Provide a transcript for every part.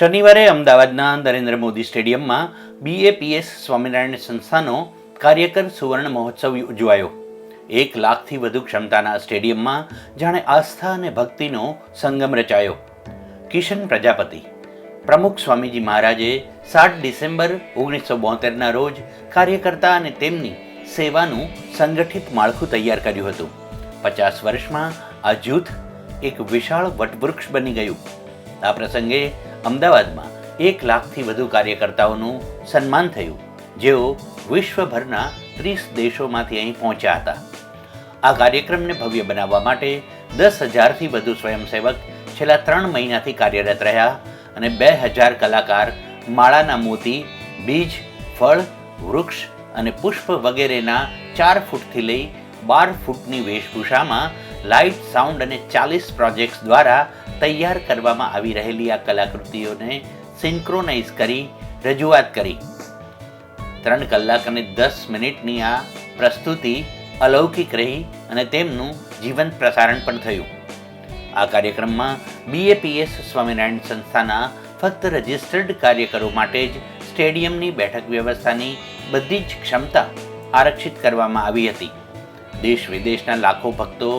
શનિવારે અમદાવાદના નરેન્દ્ર મોદી સ્ટેડિયમમાં બીએપીએસ સ્વામિનારાયણ સંસ્થાનો કાર્યકર સુવર્ણ મહોત્સવ ઉજવાયો. એક લાખથી વધુ ક્ષમતાના સ્ટેડિયમમાં જાણે આસ્થા અને ભક્તિનો સંગમ રચાયો. કિશન પ્રજાપતિ, પ્રમુખ સ્વામીજી મહારાજે સાત ડિસેમ્બર ઓગણીસો બોતેરના રોજ કાર્યકર્તા અને તેમની સેવાનું સંગઠિત માળખું તૈયાર કર્યું હતું. પચાસ વર્ષમાં આ જૂથ એક વિશાળ વટવૃક્ષ બની ગયું. આ પ્રસંગે અમદાવાદમાં એક લાખથી વધુ કાર્યકર્તાઓનું સન્માન થયું, જેઓ વિશ્વભરના ત્રીસ દેશોમાંથી અહીં પહોંચ્યા હતા. આ કાર્યક્રમને ભવ્ય બનાવવા માટે દસ હજારથી વધુ સ્વયંસેવક છેલ્લા ત્રણ મહિનાથી કાર્યરત રહ્યા અને બે હજાર કલાકાર માળાના મોતી, બીજ, ફળ, વૃક્ષ અને પુષ્પ વગેરેના ચાર ફૂટથી લઈ બાર ફૂટની વેશભૂષામાં લાઇટ સાઉન્ડ અને ચાલીસ પ્રોજેક્ટ્સ દ્વારા તૈયાર કરવામાં આવી રહેલી આ કલાકૃતિઓને સિન્ક્રોનાઇઝ કરી, રજૂઆત કરી. ત્રણ કલાક અને દસ મિનિટની આ પ્રસ્તુતિ અલૌકિક રહી અને તેમનું જીવંત પ્રસારણ પણ થયું. આ કાર્યક્રમમાં બીએપીએસ સ્વામિનારાયણ સંસ્થાના ફક્ત રજિસ્ટર્ડ કાર્યકરો માટે જ સ્ટેડિયમની બેઠક વ્યવસ્થાની બધી જ ક્ષમતા આરક્ષિત કરવામાં આવી હતી. દેશ વિદેશના લાખો ભક્તો,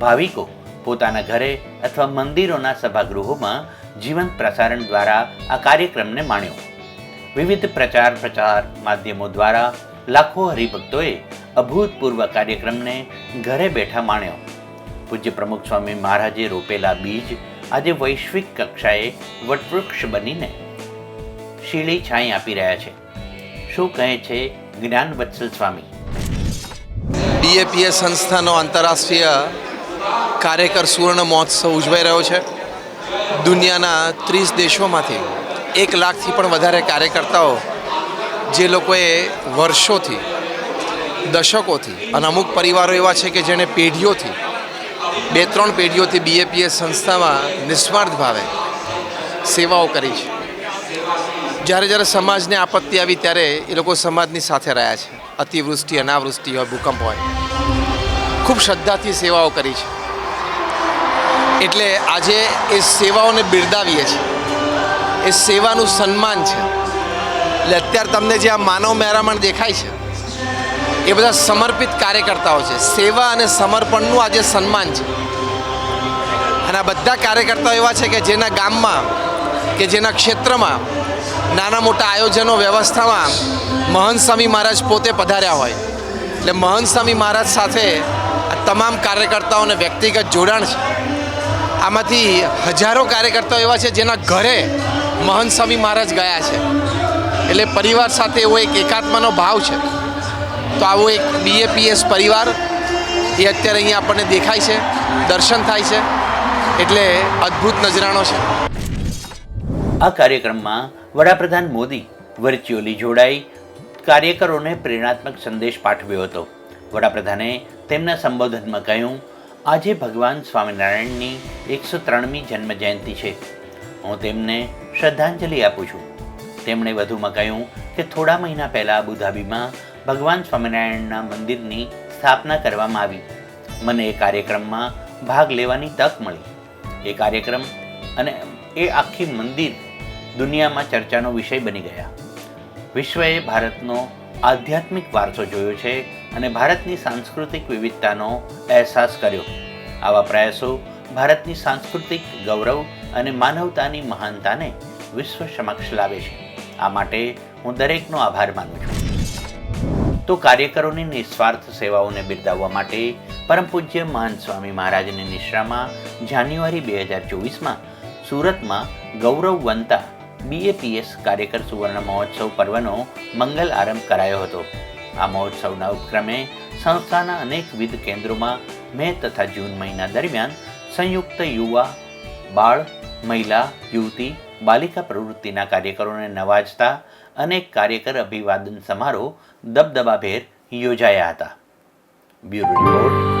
ભાવિકો પોતાના ઘરે અથવા મંદિરોના સભાગૃહોમાં જીવંત પ્રસારણ દ્વારા આ કાર્યક્રમને માણ્યો. વિવિધ પ્રચાર પ્રચાર માધ્યમો દ્વારા લાખો હરિભક્તોએ અભૂતપૂર્વ કાર્યક્રમને ઘરે બેઠા માણ્યો. પૂજ્ય પ્રમુખ સ્વામી મહારાજે રોપેલા બીજ આજે વૈશ્વિક કક્ષાએ વટવૃક્ષ બનીને શીળી છાંય આપી રહ્યા છે. શું કહે છે જ્ઞાન વત્સલ સ્વામી? બીએપીએસ સંસ્થાનો આંતરરાષ્ટ્રીય કાર્યકર સુવર્ણ મહોત્સવ ઉજવાઈ રહ્યો છે. દુનિયાના ત્રીસ દેશોમાંથી એક લાખથી પણ વધારે કાર્યકર્તાઓ જે લોકોએ વર્ષોથી, દશકોથી અને અમુક પરિવારો એવા છે કે જેણે પેઢીઓથી, બે ત્રણ પેઢીઓથી બીએપીએસ સંસ્થામાં નિસ્વાર્થ ભાવે સેવાઓ કરી છે. જ્યારે જ્યારે સમાજને આપત્તિ આવી ત્યારે એ લોકો સમાજની સાથે રહ્યા છે. અતિવૃષ્ટિ, અનાવૃષ્ટિ હોય, ભૂકંપ હોય. ખૂબ શ્રદ્ધાથી સેવાઓ કરી છે. એટલે આજે એ સેવાઓને બિરદાવીએ છીએ. એ સેવાનું સન્માન છે. એટલે અત્યારે તમને જે આ માનવ મહેરામણ દેખાય છે, એ બધા સમર્પિત કાર્યકર્તાઓ છે. સેવા અને સમર્પણનું આજે સન્માન છે. અને આ બધા કાર્યકર્તાઓ એવા છે કે જેના ગામમાં કે જેના ક્ષેત્રમાં નાના મોટા આયોજનો વ્યવસ્થામાં મહંત સ્વામી મહારાજ પોતે પધાર્યા હોય. એટલે મહંત સ્વામી મહારાજ સાથે તમામ કાર્યકર્તાઓને વ્યક્તિગત જોડાણ છે. આમાંથી હજારો કાર્યકર્તાઓ એવા છે જેના ઘરે મહંત સ્વામી મહારાજ ગયા છે. એટલે પરિવાર સાથે એવો એક એકાત્માનો ભાવ છે. તો આવો એક બીએપીએસ પરિવાર એ અત્યારે અહીંયા આપણને દેખાય છે, દર્શન થાય છે. એટલે અદ્ભુત નજરાણો છે. આ કાર્યક્રમમાં વડાપ્રધાન મોદી વર્ચ્યુઅલી જોડાઈ કાર્યકરોને પ્રેરણાત્મક સંદેશ પાઠવ્યો હતો. વડાપ્રધાને તેમના સંબોધનમાં કહ્યું, આજે ભગવાન સ્વામિનારાયણની એકસો ત્રણમી જન્મ જયંતિ છે. હું તેમને શ્રદ્ધાંજલિ આપું છું. તેમણે વધુમાં કહ્યું કે થોડા મહિના પહેલાં અબુધાબીમાં ભગવાન સ્વામિનારાયણના મંદિરની સ્થાપના કરવામાં આવી. મને એ કાર્યક્રમમાં ભાગ લેવાની તક મળી. એ કાર્યક્રમ અને એ આખી મંદિર દુનિયામાં ચર્ચાનો વિષય બની ગયા. વિશ્વએ ભારતનો આધ્યાત્મિક વારસો જોયો છે અને ભારતની સાંસ્કૃતિક વિવિધતાનો અહેસાસ કર્યો. આવા પ્રયાસો ભારતની સાંસ્કૃતિક ગૌરવ અને માનવતાની મહાનતાને વિશ્વ સમક્ષ લાવે છે. આ માટે હું દરેકનો આભાર માનું છું. તો કાર્યકરોની નિસ્વાર્થ સેવાઓને બિરદાવવા માટે પરમ પૂજ્ય મહાન સ્વામી મહારાજની નિશ્રામાં જાન્યુઆરી બે હજાર ચોવીસમાં સુરતમાં ગૌરવવંતા બીએપીએસ કાર્યકર સુવર્ણ મહોત્સવ પર્વનો મંગલ આરંભ કરાયો હતો. આ મહોત્સવના ઉપક્રમે સંસ્થાના અનેકવિધ કેન્દ્રોમાં મે તથા જૂન મહિના દરમિયાન સંયુક્ત યુવા, બાળ, મહિલા, યુવતી, બાલિકા પ્રવૃત્તિના કાર્યકરોને નવાજતા અનેક કાર્યકર અભિવાદન સમારોહ દબદબાભેર યોજાયા હતા. Bureau report